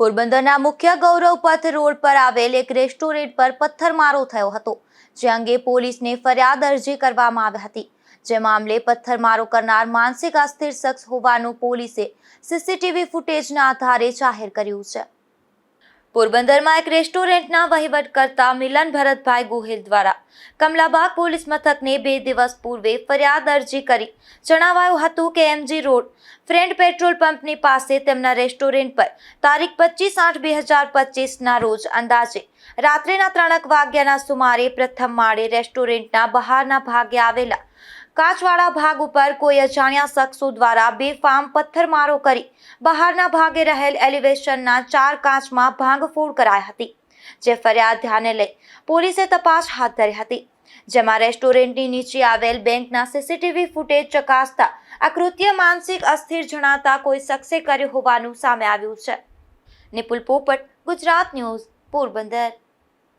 પોરબંદરના મુખ્ય ગૌરવ પથ રોડ પર આવેલ એક રેસ્ટોરન્ટ પર પથ્થરમારો થયો હતો, જે અંગે પોલીસને ફરિયાદ અરજી કરવામાં આવી હતી. જે મામલે પથ્થરમારો કરનાર માનસિક અસ્થિર શખ્સ હોવાનું પોલીસે સીસીટીવી ફૂટેજના આધારે જાહેર કર્યું છે. પોરબંદરમાં એક રેસ્ટોરન્ટના વહીવટ કરતા મિલન ભરતભાઈ ગોહિલ દ્વારા કમલાબાગ પોલીસ મથકને બે દિવસ પૂર્વે ફરિયાદ અરજી કરી. જણાવાયું હતું કે એમજી રોડ ફ્રેન્ડ પેટ્રોલ પંપની પાસે તેમના રેસ્ટોરન્ટ પર તારીખ પચીસ આઠ બે હજાર પચીસના રોજ અંદાજે રાત્રિના ત્રણક વાગ્યાના સુમારે પ્રથમ માળે રેસ્ટોરન્ટના બહારના ભાગે આવેલા કાચવાળા ભાગ ઉપર કોઈ અજાણ્યા શખ્સો દ્વારા બેફામ પથ્થરમારો કરી બહારના ભાગે રહેલ એલિવેશનના ચાર કાચમાં ભાંગફોડ કરાઈ હતી, જે ફરિયાદ ધ્યાને લઈ પોલીસે તપાસ હાથ ધરી હતી. જેમાં રેસ્ટોરન્ટની નીચે આવેલ બેંકના સીસીટીવી ફૂટેજ ચકાસતા આ કૃત્ય માનસિક અસ્થિર જણાતા કોઈ શખ્સે કર્યું હોવાનું સામે આવ્યું છે. નિપુલ પોપટ, ગુજરાત ન્યૂઝ, પોરબંદર.